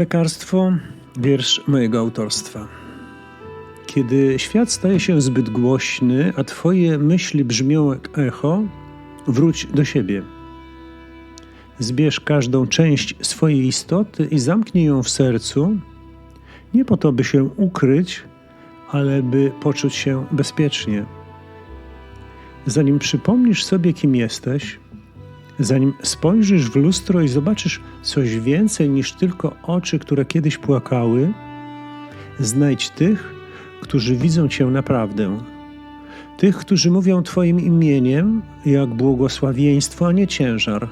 Lekarstwo, wiersz mojego autorstwa. Kiedy świat staje się zbyt głośny, a Twoje myśli brzmią jak echo, wróć do siebie. Zbierz każdą część swojej istoty i zamknij ją w sercu, nie po to, by się ukryć, ale by poczuć się bezpiecznie. Zanim przypomnisz sobie, kim jesteś, zanim spojrzysz w lustro i zobaczysz coś więcej niż tylko oczy, które kiedyś płakały, znajdź tych, którzy widzą Cię naprawdę. Tych, którzy mówią Twoim imieniem jak błogosławieństwo, a nie ciężar.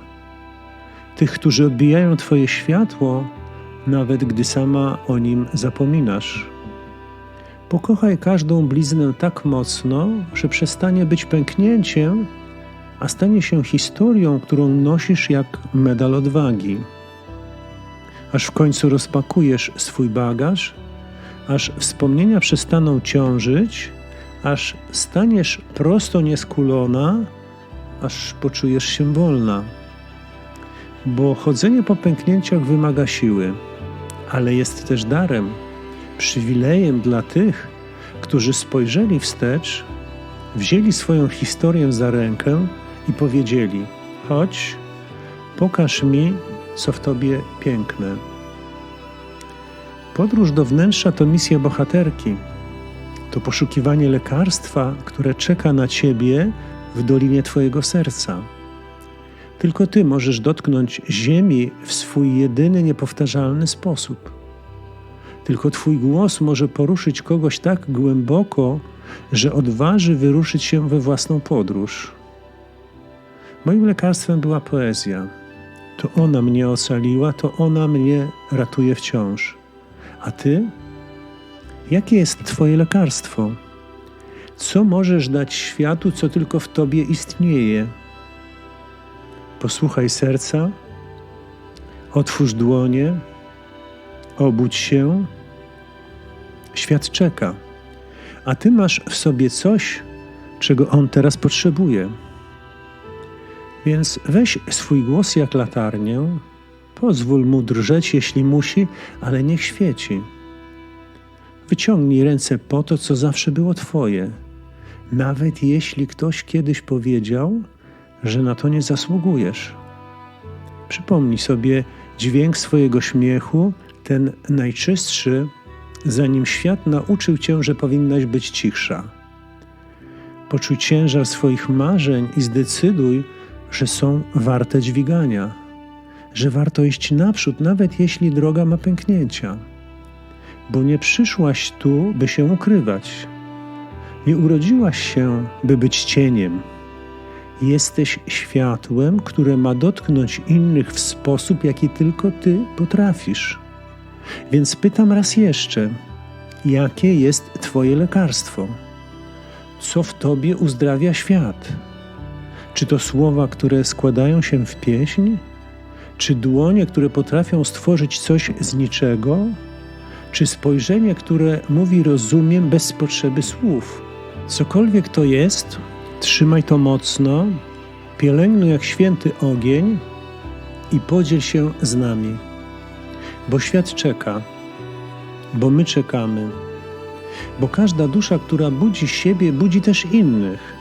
Tych, którzy odbijają Twoje światło, nawet gdy sama o nim zapominasz. Pokochaj każdą bliznę tak mocno, że przestanie być pęknięciem, a stanie się historią, którą nosisz jak medal odwagi. Aż w końcu rozpakujesz swój bagaż, aż wspomnienia przestaną ciążyć, aż staniesz prosto nieskulona, aż poczujesz się wolna. Bo chodzenie po pęknięciach wymaga siły, ale jest też darem, przywilejem dla tych, którzy spojrzeli wstecz, wzięli swoją historię za rękę i powiedzieli: Chodź, pokaż mi, co w tobie piękne. Podróż do wnętrza to misja bohaterki. To poszukiwanie lekarstwa, które czeka na ciebie w dolinie twojego serca. Tylko ty możesz dotknąć ziemi w swój jedyny, niepowtarzalny sposób. Tylko twój głos może poruszyć kogoś tak głęboko, że odważy wyruszyć się we własną podróż. Moim lekarstwem była poezja. To ona mnie ocaliła, to ona mnie ratuje wciąż. A ty? Jakie jest Twoje lekarstwo? Co możesz dać światu, co tylko w Tobie istnieje? Posłuchaj serca, otwórz dłonie, obudź się. Świat czeka, a Ty masz w sobie coś, czego on teraz potrzebuje. Więc weź swój głos jak latarnię, pozwól mu drżeć, jeśli musi, ale niech świeci. Wyciągnij ręce po to, co zawsze było Twoje, nawet jeśli ktoś kiedyś powiedział, że na to nie zasługujesz. Przypomnij sobie dźwięk swojego śmiechu, ten najczystszy, zanim świat nauczył cię, że powinnaś być cichsza. Poczuj ciężar swoich marzeń i zdecyduj, że są warte dźwigania, że warto iść naprzód, nawet jeśli droga ma pęknięcia. Bo nie przyszłaś tu, by się ukrywać. Nie urodziłaś się, by być cieniem. Jesteś światłem, które ma dotknąć innych w sposób, jaki tylko ty potrafisz. Więc pytam raz jeszcze, jakie jest Twoje lekarstwo? Co w Tobie uzdrawia świat? Czy to słowa, które składają się w pieśń? Czy dłonie, które potrafią stworzyć coś z niczego? Czy spojrzenie, które mówi rozumiem bez potrzeby słów? Cokolwiek to jest, trzymaj to mocno, pielęgnuj jak święty ogień i podziel się z nami. Bo świat czeka, bo my czekamy, bo każda dusza, która budzi siebie, budzi też innych.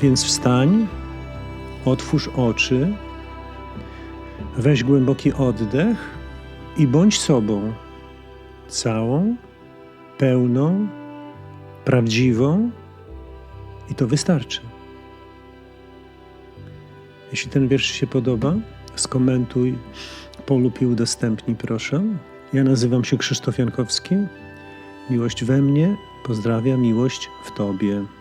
Więc wstań, otwórz oczy, weź głęboki oddech i bądź sobą, całą, pełną, prawdziwą, i to wystarczy. Jeśli ten wiersz się podoba, skomentuj, polub i udostępnij, proszę. Ja nazywam się Krzysztof Jankowski. Miłość we mnie, pozdrawiam, miłość w Tobie.